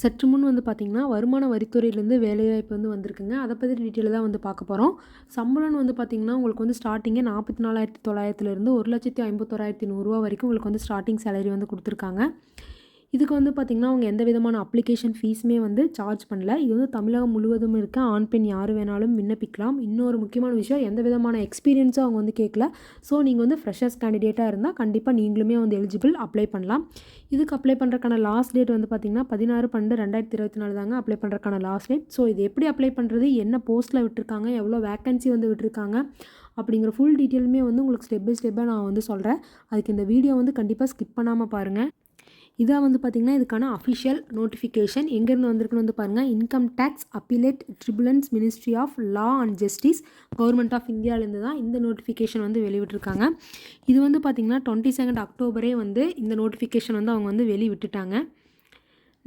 சற்று முன் வந்து பார்த்திங்கன்னா வருமான வரித்துறையிலேருந்து வேலைவாய்ப்பு வந்து வந்திருக்குங்க. அதை பற்றி டீட்டெயில் தான் வந்து பார்க்க போகிறோம் சம்பளம்னு வந்து பார்த்திங்கன்னா உங்களுக்கு வந்து ஸ்டார்டிங்கே நாற்பத்தி நாலாயிரத்தி தொள்ளாயிரத்துலேருந்து ஒரு லட்சத்தி ஐம்பத்தோராயிரத்தி நூறுரூவா வரைக்கும் உங்களுக்கு வந்து ஸ்டார்டிங் சேலரி வந்து கொடுத்துருக்காங்க. இதுக்கு வந்து பார்த்திங்கன்னா அவங்க எந்த விதமான அப்ளிகேஷன் ஃபீஸுமே வந்து சார்ஜ் பண்ணல. இது வந்து தமிழகம் முழுவதும் இருக்க ஆண் பெண் யார் வேணாலும் விண்ணப்பிக்கலாம். இன்னொரு முக்கியமான விஷயம் எந்த விதமான எக்ஸ்பீரியன்ஸும் அவங்க வந்து கேட்கல. ஸோ நீங்கள் வந்து ஃப்ரெஷர்ஸ் கேண்டிடேட்டாக இருந்தால் கண்டிப்பாக நீங்களுமே வந்து எலிஜிபிள் அப்ளை பண்ணலாம். இதுக்கு அப்ளை பண்ணுறக்கான லாஸ்ட் டேட் வந்து பார்த்திங்கன்னா பதினாறு பன்னெண்டு ரெண்டாயிரத்தி இருபத்தி நாலு தாங்க அப்ளை பண்ணுறக்கான லாஸ்ட் டேட் ஸோ இது எப்படி அப்ளை பண்ணுறது என்ன போஸ்ட்டில் விட்டுருக்காங்க எவ்வளோ வேக்கன்சி வந்து விட்டுருக்காங்க அப்படிங்கிற ஃபுல் டீட்டெயிலுமே வந்து உங்களுக்கு ஸ்டெப் பை ஸ்டெப்பாக நான் வந்து சொல்கிறேன் அதுக்கு இந்த வீடியோ வந்து கண்டிப்பாக ஸ்கிப் பண்ணாமல் பாருங்கள் இதாக வந்து பார்த்திங்கன்னா இதுக்கான அஃபிஷியல் நோட்டிஃபிகேஷன் எங்கேருந்து வந்திருக்குன்னு வந்து பாருங்கள் income tax appellate tribunals ministry of law and justice government of இந்தியாவிலேருந்து தான் இந்த நோட்டிஃபிகேஷன் வந்து வெளிவிட்டிருக்காங்க இது வந்து பார்த்திங்கன்னா டுவெண்ட்டி செகண்ட் அக்டோபரே வந்து இந்த நோட்டிஃபிகேஷன் வந்து அவங்க வந்து வெளிவிட்டுட்டாங்க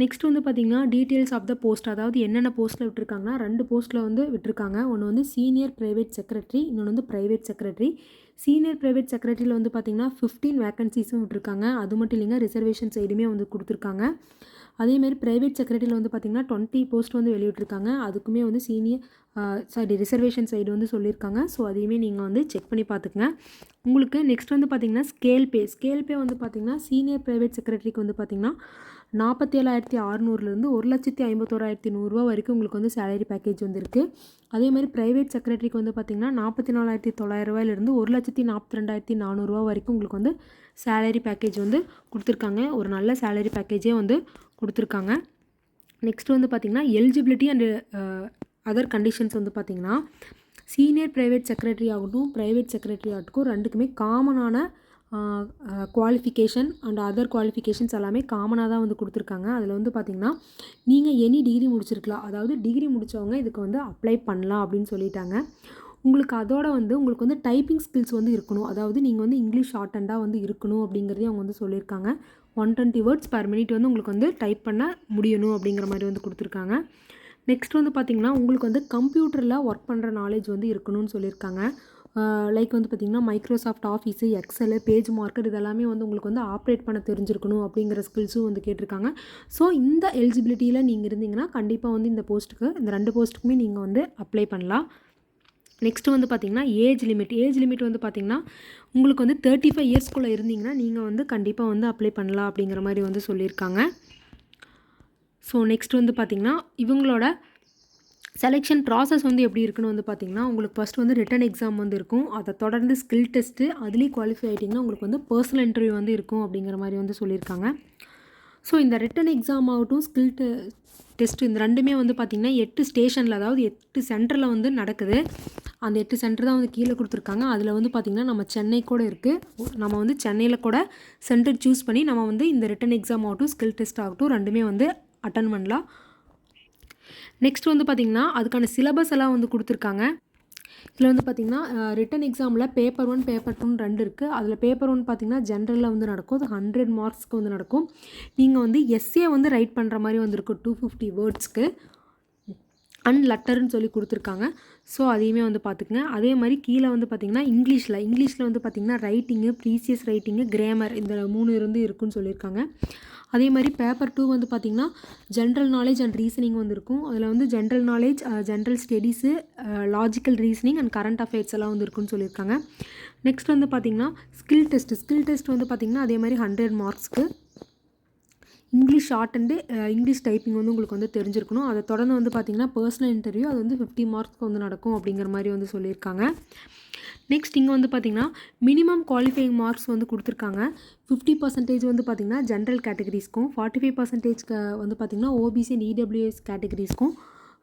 நெக்ஸ்ட் வந்து பார்த்திங்கன்னா டீட்டெயில்ஸ் ஆஃப் த போஸ்ட் அதாவது என்னென்ன போஸ்ட்டில் விட்டுருக்காங்கன்னா ரெண்டு போஸ்ட்டில் வந்து விட்டுருக்காங்க. ஒன்று வந்து சீனியர் ப்ரைவேட் செக்ரட்டரி இன்னொன்று வந்து ப்ரைவேட் செக்ரட்டரி சீனியர் ப்ரைவேட் செக்ரட்டரியில் வந்து பார்த்திங்கன்னா ஃபிஃப்டீன் வேக்கன்சிஸும் விட்டுருக்காங்க. அது மட்டும் இல்லைங்க ரிசர்வேஷன் சைடுமே வந்து கொடுத்துருக்காங்க. அதேமாதிரி ப்ரைவேட் செக்ரட்டரியில் வந்து பார்த்திங்கன்னா டுவெண்ட்டி போஸ்ட் வந்து வெளியிட்ருக்காங்க அதுக்குமே வந்து சீனியர் சாரி ரிசர்வேஷன் சைடு வந்து சொல்லியிருக்காங்க. ஸோ அதையுமே நீங்கள் வந்து செக் பண்ணி பார்த்துக்குங்க உங்களுக்கு நெக்ஸ்ட் வந்து பார்த்திங்கன்னா ஸ்கேல் பே ஸ்கேல் பே வந்து பார்த்திங்கன்னா சீனியர் ப்ரைவேட் செக்ரட்டரிக்கு வந்து பார்த்திங்கன்னா நாற்பத்தி ஏழாயிரத்தி அறநூறுலேருந்து ஒரு லட்சத்தி ஐம்பத்தோராயிரத்தி நூறுரூவா வரைக்கும் உங்களுக்கு வந்து சேலரி பேக்கேஜ் வந்துருக்கு. அதே மாதிரி ப்ரைவேட் செக்ரட்டரிக்கு வந்து பார்த்திங்கன்னா நாற்பத்தி நாலாயிரத்தி தொள்ளாயிரரூவாயிலிருந்து ஒரு லட்சத்தி நாற்பத்தி ரெண்டாயிரத்தி நானூறுரூவா வரைக்கும் உங்களுக்கு வந்து சேலரி பேக்கேஜ் வந்து கொடுத்துருக்காங்க. ஒரு நல்ல சேலரி பேக்கேஜே வந்து கொடுத்துருக்காங்க. நெக்ஸ்ட் வந்து பார்த்திங்கன்னா எலிஜிபிலிட்டி அண்டு அதர் கண்டிஷன்ஸ் வந்து பார்த்திங்கன்னா சீனியர் ப்ரைவேட் செக்ரட்டரி ஆகட்டும் ப்ரைவேட் செக்ரட்டரி ஆகட்டும் ரெண்டுக்குமே காமனான குவாலிஃபிகேஷன் அண்ட் அதர் குவாலிஃபிகேஷன்ஸ் எல்லாமே காமனாக தான் வந்து கொடுத்துருக்காங்க. அதில் வந்து பார்த்திங்கன்னா நீங்கள் எனி டிகிரி முடிச்சிருக்கலாம். அதாவது டிகிரி முடித்தவங்க இதுக்கு வந்து அப்ளை பண்ணலாம் அப்படின்னு சொல்லிட்டாங்க. உங்களுக்கு அதோட வந்து உங்களுக்கு வந்து டைப்பிங் ஸ்கில்ஸ் வந்து இருக்கணும். அதாவது நீங்கள் வந்து இங்கிலீஷ் ஷார்ட் அண்டாக வந்து இருக்கணும் அப்படிங்கிறதையும் அவங்க வந்து சொல்லியிருக்காங்க. One twenty words per minute வந்து உங்களுக்கு வந்து டைப் பண்ண முடியணும் அப்படிங்கிற மாதிரி வந்து கொடுத்துருக்காங்க. நெக்ஸ்ட் வந்து பார்த்திங்கன்னா உங்களுக்கு வந்து கம்ப்யூட்டரில் ஒர்க் பண்ணுற நாலேஜ் வந்து இருக்கணும்னு சொல்லியிருக்காங்க. லைக் வந்து பார்த்திங்கன்னா Microsoft Office Excel page market இதெல்லாமே வந்து உங்களுக்கு வந்து ஆப்ரேட் பண்ண தெரிஞ்சிருக்கணும் அப்படிங்கிற ஸ்கில்ஸும் வந்து கேட்டிருக்காங்க. ஸோ இந்த எலிஜிபிலிட்டியில் நீங்கள் இருந்தீங்கன்னா கண்டிப்பாக வந்து இந்த போஸ்ட்டுக்கு இந்த ரெண்டு போஸ்ட்டுக்குமே நீங்கள் வந்து அப்ளை பண்ணலாம். நெக்ஸ்ட்டு வந்து பார்த்திங்கன்னா ஏஜ் லிமிட் ஏஜ் லிமிட் வந்து பார்த்திங்கன்னா உங்களுக்கு வந்து தேர்ட்டி ஃபைவ் இயர்ஸ்க்குள்ளே இருந்தீங்கன்னா நீங்கள் வந்து கண்டிப்பாக வந்து அப்ளை பண்ணலாம் அப்படிங்கிற மாதிரி வந்து சொல்லியிருக்காங்க. ஸோ நெக்ஸ்ட் வந்து பார்த்திங்கன்னா இவங்களோட செலெக்ஷன் ப்ராசஸ் வந்து எப்படி இருக்குன்னு வந்து பார்த்திங்கன்னா உங்களுக்கு ஃபஸ்ட் வந்து ரிட்டன் எக்ஸாம் வந்து இருக்கும். அதை தொடர்ந்து ஸ்கில் டெஸ்ட்டு அதுலேயும் குவாலிஃபை ஆகிட்டிங்கன்னா உங்களுக்கு வந்து பர்சனல் இன்டர்வியூ வந்து இருக்கும் அப்படிங்கிற மாதிரி வந்து சொல்லியிருக்காங்க. ஸோ இந்த ரிட்டன் எக்ஸாம் ஆகட்டும் ஸ்கில் டெஸ்ட் இந்த ரெண்டுமே வந்து பார்த்திங்கன்னா எட்டு ஸ்டேஷனில் அதாவது எட்டு சென்டரில் வந்து நடக்குது. அந்த எட்டு சென்டர் தான் வந்து கீழே கொடுத்துருக்காங்க. அதில் வந்து பார்த்திங்கன்னா நம்ம சென்னை கூட இருக்குது நம்ம வந்து சென்னையில் கூட சென்டர் சூஸ் பண்ணி நம்ம வந்து இந்த ரிட்டன் எக்ஸாம் ஆகட்டும் ஸ்கில் டெஸ்ட் ஆகட்டும் ரெண்டுமே வந்து அட்டன் பண்ணலாம். நெக்ஸ்ட் வந்து பார்த்திங்கன்னா அதுக்கான சிலபஸ் எல்லாம் வந்து கொடுத்துருக்காங்க. இதில் வந்து பார்த்திங்கன்னா ரிட்டன் எக்ஸாமில் பேப்பர் ஒன் பேப்பர் டூன்னு ரெண்டு இருக்குது அதில் பேப்பர் ஒன் பார்த்திங்கன்னா ஜென்ரலில் வந்து நடக்கும். அது ஹண்ட்ரட் மார்க்ஸ்க்கு வந்து நடக்கும். நீங்கள் வந்து எஸ்ஏ வந்து ரைட் பண்ணுற மாதிரி வந்துருக்கும். டூ ஃபிஃப்டி வேர்ட்ஸ்க்கு அண்ட் லெட்டர்னு சொல்லி கொடுத்துருக்காங்க. ஸோ அதையுமே வந்து பார்த்துக்குங்க. அதே மாதிரி கீழே வந்து பார்த்திங்கன்னா இங்கிலீஷில். இங்கிலீஷில் வந்து பார்த்திங்கன்னா ரைட்டிங்கு ப்ரீசியஸ் ரைட்டிங்கு கிராமர் இந்த மூணு இருந்து இருக்குன்னு சொல்லியிருக்காங்க. அதே மாதிரி பேப்பர் டூ வந்து பார்த்திங்கன்னா ஜென்ரல் நாலேஜ் அண்ட் ரீசனிங் வந்து இருக்கும். அதில் வந்து general knowledge general studies logical reasoning and current affairs எல்லாம் வந்து இருக்குன்னு சொல்லியிருக்காங்க. நெக்ஸ்ட் வந்து பார்த்திங்கன்னா ஸ்கில் டெஸ்ட் ஸ்கில் டெஸ்ட் வந்து பார்த்திங்கன்னா அதே மாதிரி hundred மார்க்ஸ்க்கு English short and English typing வந்து உங்களுக்கு வந்து தெரிஞ்சிருக்கணும். அதை தொடர்ந்து வந்து பார்த்திங்கன்னா பர்சனல் இன்டர்வியூ அது வந்து ஃபிஃப்டி மார்க்ஸ்க்கு வந்து நடக்கும் அப்படிங்கிற மாதிரி வந்து சொல்லியிருக்காங்க. நெக்ஸ்ட் இங்கே வந்து பார்த்திங்கன்னா மினிமம் குவாலிஃபைங் மார்க்ஸ் வந்து கொடுத்துருக்காங்க. ஃபிஃப்டி பர்சன்டேஜ் வந்து பார்த்திங்கன்னா ஜென்ரல் கேட்டகரிஸ்க்கும் ஃபார்ட்டி ஃபைவ் பர்சன்டேஜ்க்கு வந்து பார்த்திங்கன்னா ஓபிசி அண்ட் இடபிள்யூஎஸ் கேட்டகரிஸ்க்கும்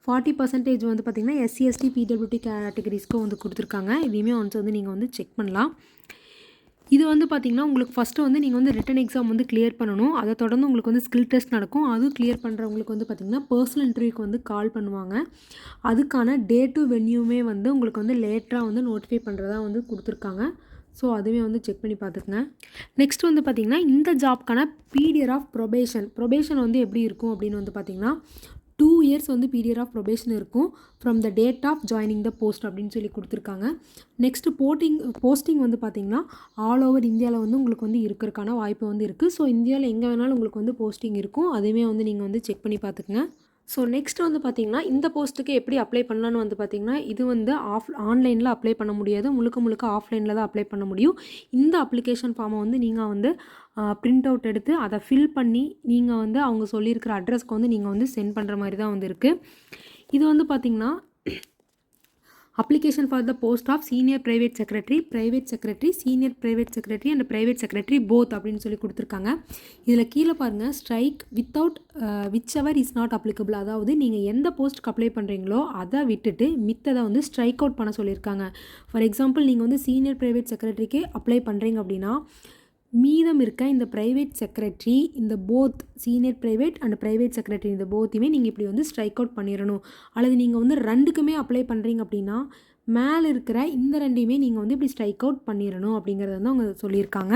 ஃபார்ட்டி பர்சன்டேஜ் வந்து பார்த்திங்கன்னா எஸ்சிஎஸ்டி பிடபிள்யூடி கேட்டகரிஸ்க்கும் வந்து கொடுத்துருக்காங்க. இதையுமே ஒன்ஸ் வந்து நீங்கள் வந்து செக் பண்ணலாம். இது வந்து பார்த்திங்கன்னா உங்களுக்கு ஃபஸ்ட்டு வந்து நீங்கள் வந்து ரிட்டன் எக்ஸாம் வந்து கிளியர் பண்ணணும். அதை தொடர்ந்து உங்களுக்கு வந்து ஸ்கில் டெஸ்ட் நடக்கும். அதுவும் கிளியர் பண்ணுறவங்களுக்கு வந்து பார்த்திங்கன்னா பர்சனல் இன்டர்வியூக்கு வந்து கால் பண்ணுவாங்க. அதுக்கான டே டு வென்யூமே வந்து உங்களுக்கு வந்து லேட்டராக வந்து நோட்டிஃபை பண்ணுறதா வந்து கொடுத்துருக்காங்க. ஸோ அதுவே வந்து செக் பண்ணி பார்த்துக்குங்க. நெக்ஸ்ட் வந்து பார்த்திங்கன்னா இந்த ஜாப்க்கான பீரியட் ஆஃப் ப்ரொபேஷன் ப்ரொபேஷன் வந்து எப்படி இருக்கும் அப்படின்னு வந்து பார்த்திங்கன்னா டூ இயர்ஸ் வந்து பீரியட் ஆஃப் ப்ரொபேஷன் இருக்கும் from the date of joining the post அப்படின்னு சொல்லி கொடுத்துருக்காங்க. நெக்ஸ்ட்டு போட்டிங் போஸ்டிங் வந்து பார்த்திங்கன்னா ஆல் ஓவர் இந்தியாவில் வந்து உங்களுக்கு வந்து இருக்கிறதுக்கான வாய்ப்பு வந்து இருக்குது ஸோ இந்தியாவில் எங்கே வேணாலும் உங்களுக்கு வந்து போஸ்டிங் இருக்கும். அதையுமே வந்து நீங்கள் வந்து செக் பண்ணி பார்த்துக்குங்க. ஸோ நெக்ஸ்ட் வந்து பார்த்திங்கன்னா இந்த போஸ்ட்டுக்கு எப்படி அப்ளை பண்ணலான்னு வந்து பார்த்திங்கன்னா இது வந்து ஆஃப் ஆன்லைனில் அப்ளை பண்ண முடியாது. முழுக்க முழுக்க ஆஃப்லைனில் தான் அப்ளை பண்ண முடியும். இந்த அப்ளிகேஷன் ஃபார்மை வந்து நீங்கள் வந்து பிரிண்ட் அவுட் எடுத்து அதை ஃபில் பண்ணி நீங்கள் வந்து அவங்க சொல்லியிருக்கிற அட்ரஸ்க்கு வந்து நீங்கள் வந்து சென்ட் பண்ணுற மாதிரி தான் வந்து இருக்குது இது வந்து பார்த்திங்கன்னா application for the post of senior private secretary private secretary senior private secretary and private secretary both அப்படின்னு சொல்லி கொடுத்துருக்காங்க. இதில் கீழே பாருங்கள் strike without whichever is not applicable அதாவது நீங்கள் எந்த போஸ்ட்டுக்கு அப்ளை பண்ணுறீங்களோ அதை விட்டுட்டு மித்ததை வந்து ஸ்ட்ரைக் அவுட் பண்ண சொல்லியிருக்காங்க. ஃபார் எக்ஸாம்பிள் நீங்கள் வந்து சீனியர் ப்ரைவேட் செக்ரட்டரிக்கு அப்ளை பண்ணுறீங்க அப்படின்னா மீதம் இருக்க இந்த ப்ரைவேட் செக்ரட்டரி இந்த both senior private and private secretary இந்த போத்தையுமே நீங்கள் இப்படி வந்து ஸ்ட்ரைக் அவுட் பண்ணிடணும் அல்லது நீங்கள் வந்து ரெண்டுக்குமே அப்ளை பண்ணுறீங்க அப்படின்னா மேலே இருக்கிற இந்த ரெண்டையுமே நீங்கள் வந்து இப்படி ஸ்ட்ரைக் அவுட் பண்ணிடணும் அப்படிங்கிறத வந்து அவங்க சொல்லியிருக்காங்க.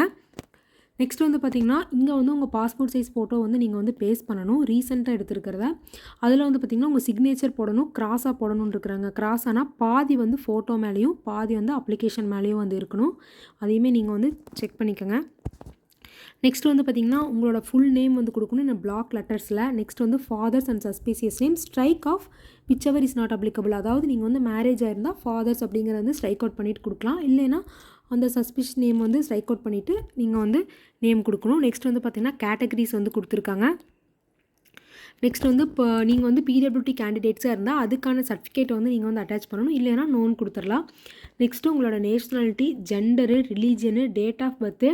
நெக்ஸ்ட் வந்து பார்த்திங்கன்னா இங்கே வந்து உங்கள் பாஸ்போர்ட் சைஸ் ஃபோட்டோ வந்து நீங்கள் வந்து பேஸ்ட் பண்ணணும். ரீசெண்டாக எடுத்துருக்கிறத. அதில் வந்து பார்த்திங்கன்னா உங்கள் சிக்னேச்சர் போடணும் கிராஸாக போடணும்னு இருக்கிறாங்க. கிராஸ் ஆனால் பாதி வந்து ஃபோட்டோ மேலேயும் பாதி வந்து அப்ளிகேஷன் மேலேயும் வந்து இருக்கணும். அதையுமே நீங்கள் வந்து செக் பண்ணிக்கோங்க. நெக்ஸ்ட் வந்து பார்த்திங்கன்னா உங்களோட ஃபுல் நேம் வந்து கொடுக்கணும். இந்த பிளாக் லெட்டர்ஸில் நெக்ஸ்ட் வந்து father's and suspicious name strike off which is not applicable அதாவது நீங்கள் வந்து மேரேஜ் ஆயிருந்தால் ஃபாதர்ஸ் அப்படிங்கிறத வந்து ஸ்ட்ரைக் அவுட் பண்ணிட்டு கொடுக்கலாம். இல்லைன்னா அந்த சஸ்பிஷ் நேம் வந்து ஸ்ட்ரைக் அவுட் பண்ணிவிட்டு நீங்கள் வந்து நேம் கொடுக்கணும். நெக்ஸ்ட் வந்து பார்த்திங்கன்னா கேட்டகரிஸ் வந்து கொடுத்துருக்காங்க. நெக்ஸ்ட் வந்து இப்போ நீங்கள் வந்து பிடபிள்யூடி கேண்டிடேட்ஸாக இருந்தால் அதுக்கான சர்டிஃபிகேட் வந்து நீங்கள் வந்து அட்டாச் பண்ணணும். இல்லைனா நோன் கொடுத்துடலாம். நெக்ஸ்ட்டு உங்களோட nationality gender religion date of birth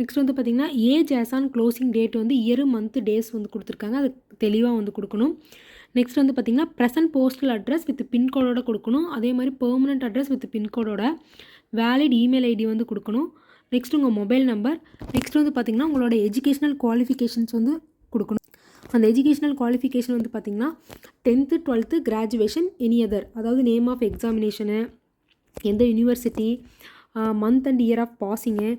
next வந்து பார்த்திங்கன்னா age as on closing date வந்து இயர் மந்த்து டேஸ் வந்து கொடுத்துருக்காங்க. அது தெளிவாக வந்து கொடுக்கணும். நெக்ஸ்ட் வந்து பார்த்திங்கன்னா ப்ரெசன்ட் போஸ்டல் அட்ரஸ் வித் பின்கோடோட கொடுக்கணும். அதே மாதிரி பெர்மனெண்ட் அட்ரஸ் வித் பின்கோடோட வேலிட் இமெயில் ஐடி வந்து கொடுக்கணும். நெக்ஸ்ட் உங்கள் மொபைல் நம்பர் நெக்ஸ்ட் வந்து பார்த்திங்கன்னா உங்களோட எஜுகேஷ்னல் குவாலிஃபிகேஷன்ஸ் வந்து கொடுக்கணும். அந்த எஜுகேஷ்னல் குவாலிஃபிகேஷன் வந்து பார்த்திங்கன்னா tenth twelfth graduation any other அதாவது நேம் ஆஃப் எக்ஸாமினேஷனு எந்த university month and year of passing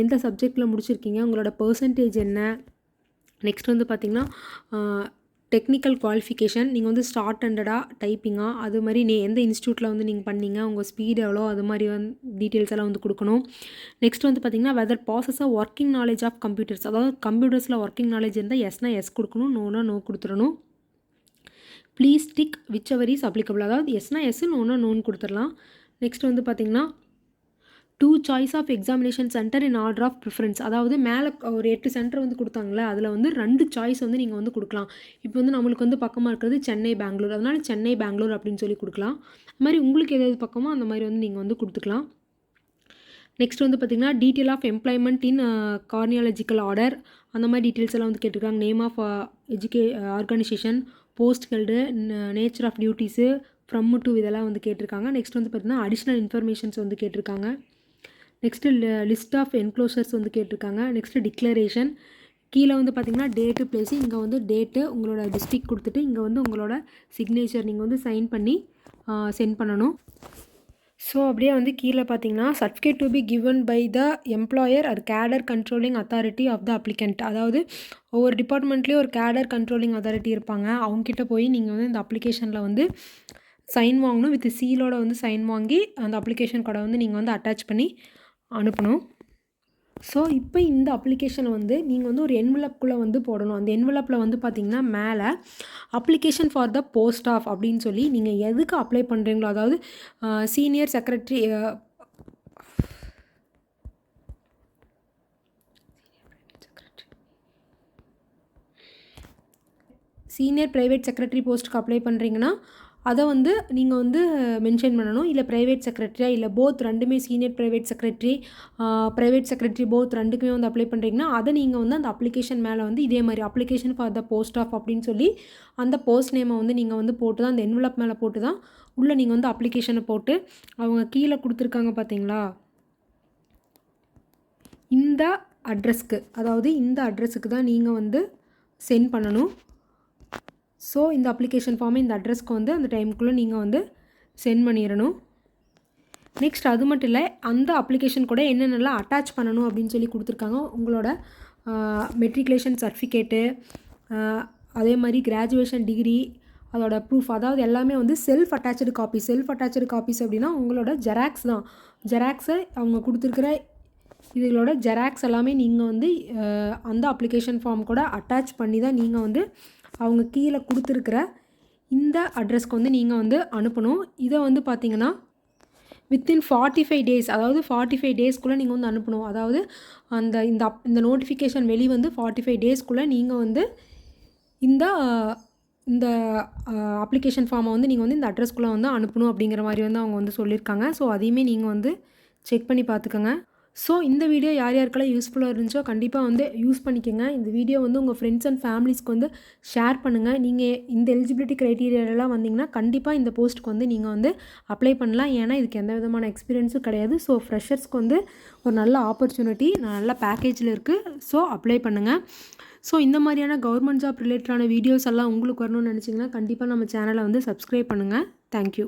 எந்த சப்ஜெக்டில் முடிச்சிருக்கீங்க உங்களோட பர்சன்டேஜ் என்ன? நெக்ஸ்ட் வந்து பார்த்திங்கன்னா டெக்னிக்கல் குவாலிஃபிகேஷன் நீங்கள் வந்து ஸ்டார்ட் ஹண்ட்ரடாக டைப்பிங்காக அது மாதிரி நீ எந்த இன்ஸ்டியூட்டில் வந்து நீங்கள் பண்ணீங்க உங்கள் ஸ்பீடு எவ்வளோ அது மாதிரி வந்து டீட்டெயில்ஸ் எல்லாம் வந்து கொடுக்கணும். நெக்ஸ்ட் வந்து பார்த்திங்கன்னா வெதர் பாசஸாக ஒர்க்கிங் நாலேஜ் ஆஃப் கம்ப்யூட்டர்ஸ் அதாவது கம்ப்யூட்டர்ஸில் ஒர்க்கிங் நாலேஜ் இருந்தால் எஸ்னா எஸ் கொடுக்கணும் நோனா நோ கொடுத்துடணும். Please tick whichever is applicable அதாவது எஸ்னா எஸ் நோனா நோன் கொடுத்துடலாம். நெக்ஸ்ட் வந்து பார்த்திங்கன்னா two choice of examination centre in order of preference அதாவது மேலே ஒரு எட்டு சென்டர் வந்து கொடுத்தாங்களே அதில் வந்து ரெண்டு சாய்ஸ் வந்து நீங்கள் வந்து கொடுக்கலாம். இப்போ வந்து நம்மளுக்கு வந்து பக்கமாக இருக்கிறது சென்னை பெங்களூர். அதனால் சென்னை பெங்களூர் அப்படின்னு சொல்லி கொடுக்கலாம். அது மாதிரி உங்களுக்கு எதாவது பக்கமோ அந்த மாதிரி வந்து நீங்கள் வந்து கொடுத்துக்கலாம். நெக்ஸ்ட் வந்து பார்த்திங்கன்னா detail of employment in chronological order அந்த மாதிரி டீட்டெயில்ஸ் எல்லாம் வந்து கேட்டிருக்காங்க. Name of எஜுகே organisation post held nature of duties from to இதெல்லாம் வந்து கேட்டிருக்காங்க. நெக்ஸ்ட் வந்து பார்த்திங்கன்னா அடிஷ்னல் இன்ஃபர்மேஷன்ஸ் வந்து கேட்டிருக்காங்க. நெக்ஸ்ட்டு லிஸ்ட் ஆஃப் என்க்ளோசர்ஸ் வந்து கேட்டிருக்காங்க. நெக்ஸ்ட்டு டிக்ளரேஷன் கீழே வந்து பார்த்திங்கன்னா டேட்டு பிளேஸு இங்கே வந்து டேட்டு உங்களோட டிஸ்ட்ரிக் கொடுத்துட்டு இங்கே வந்து உங்களோட சிக்னேச்சர் நீங்கள் வந்து சைன் பண்ணி சென்ட் பண்ணணும். ஸோ அப்படியே வந்து கீழே பார்த்தீங்கன்னா certificate to be given by the employer அது cadre controlling authority of the applicant அதாவது ஒவ்வொரு டிபார்ட்மெண்ட்லேயும் ஒரு கேடர் கண்ட்ரோலிங் அத்தாரிட்டி இருப்பாங்க. அவங்ககிட்ட போய் நீங்கள் வந்து இந்த அப்ளிகேஷனில் வந்து சைன் வாங்கணும். வித் சீலோட வந்து சைன் வாங்கி அந்த அப்ளிகேஷன் கூட வந்து நீங்கள் வந்து அட்டாச் பண்ணி அனுப்பணும். ஸோ இப்போ இந்த அப்ளிகேஷனை வந்து நீங்கள் வந்து ஒரு என்வலப்குள்ளே வந்து போடணும். அந்த என்வலப்பில் வந்து பார்த்தீங்கன்னா மேலே application for the post of அப்படின்னு சொல்லி நீங்கள் எதுக்கு அப்ளை பண்ணுறீங்களோ அதாவது senior secretary senior private secretary போஸ்ட்டுக்கு அப்ளை பண்ணுறீங்கன்னா அதை வந்து நீங்கள் வந்து மென்ஷன் பண்ணணும். இல்லை ப்ரைவேட் செக்ரட்டரியா இல்லை போத் ரெண்டுமே senior private secretary private secretary both ரெண்டுக்குமே வந்து அப்ளை பண்ணுறீங்கன்னா அதை நீங்கள் வந்து அந்த அப்ளிகேஷன் மேலே வந்து இதே மாதிரி application for the post of அப்படின்னு சொல்லி அந்த போஸ்ட் நேமை வந்து நீங்கள் வந்து போட்டு தான் அந்த என்வலப் மேலே போட்டு தான் உள்ளே நீங்கள் வந்து அப்ளிகேஷனை போட்டு அவங்க கீழே கொடுத்துருக்காங்க பார்த்தீங்களா இந்த அட்ரஸ்க்கு அதாவது இந்த அட்ரஸுக்கு தான் நீங்கள் வந்து சென்ட் பண்ணணும். ஸோ இந்த அப்ளிகேஷன் ஃபார்மை இந்த அட்ரஸ்க்கு வந்து அந்த டைமுக்குள்ளே நீங்கள் வந்து சென்ட் பண்ணிடணும். நெக்ஸ்ட் அது மட்டும் இல்லை அந்த அப்ளிகேஷன் கூட என்னென்னலாம் அட்டாச் பண்ணணும் அப்படின்னு சொல்லி கொடுத்துருக்காங்க. உங்களோட மெட்ரிகுலேஷன் சர்டிஃபிகேட்டு அதே மாதிரி கிராஜுவேஷன் டிகிரி அதோட ப்ரூஃப் அதாவது எல்லாமே வந்து self attach copy self attach copies அப்படின்னா உங்களோட ஜெராக்ஸ் தான். ஜெராக்ஸை அவங்க கொடுத்துருக்குற இதுகளோட ஜெராக்ஸ் எல்லாமே நீங்கள் வந்து அந்த அப்ளிகேஷன் ஃபார்ம் கூட அட்டாச் பண்ணி தான் நீங்கள் வந்து அவங்க கீழே கொடுத்துருக்குற இந்த அட்ரஸ்க்கு வந்து நீங்கள் வந்து அனுப்பணும். இதை வந்து பார்த்தீங்கன்னா வித்தின் ஃபார்ட்டி ஃபைவ் டேஸ் அதாவது ஃபார்ட்டி ஃபைவ் டேஸ்க்குள்ளே நீங்கள் வந்து அனுப்பணும். அதாவது அந்த இந்த அப் இந்த நோட்டிஃபிகேஷன் வெளி வந்து ஃபார்ட்டி ஃபைவ் டேஸ்க்குள்ளே நீங்கள் வந்து இந்த இந்த அப்ளிகேஷன் ஃபார்மை வந்து நீங்கள் வந்து இந்த அட்ரஸ்க்குள்ளே வந்து அனுப்பணும் அப்படிங்கிற மாதிரி வந்து அவங்க வந்து சொல்லியிருக்காங்க ஸோ அதையுமே நீங்கள் வந்து செக் பண்ணி பார்த்துக்கோங்க ஸோ இந்த வீடியோ யார் யாருக்கெல்லாம் யூஸ்ஃபுல்லாக இருந்துச்சோ கண்டிப்பாக வந்து யூஸ் பண்ணிக்கோங்க. இந்த வீடியோ வந்து உங்கள் ஃப்ரெண்ட்ஸ் அண்ட் ஃபேமிலிஸ்க்கு வந்து ஷேர் பண்ணுங்கள் நீங்கள் இந்த எலிஜிபிலிட்டி க்ரைட்டீரியாலலாம் வந்தீங்கன்னா கண்டிப்பாக இந்த போஸ்ட்டுக்கு வந்து நீங்கள் வந்து அப்ளை பண்ணலாம். ஏன்னா இதுக்கு எந்த விதமான எக்ஸ்பீரியன்ஸும் கிடையாது. ஸோ ஃப்ரெஷர்ஸ்க்கு வந்து ஒரு நல்ல ஆப்பர்ச்சுனிட்டி நல்ல பேக்கேஜில் இருக்குது ஸோ அப்ளை பண்ணுங்கள் ஸோ இந்த மாதிரியான கவர்மெண்ட் ஜாப் ரிலேட்டடான வீடியோஸ் எல்லாம் உங்களுக்கு வரணும்னு நினச்சிங்கன்னா கண்டிப்பாக நம்ம சேனலை வந்து சப்ஸ்கிரைப் பண்ணுங்கள் தேங்க்யூ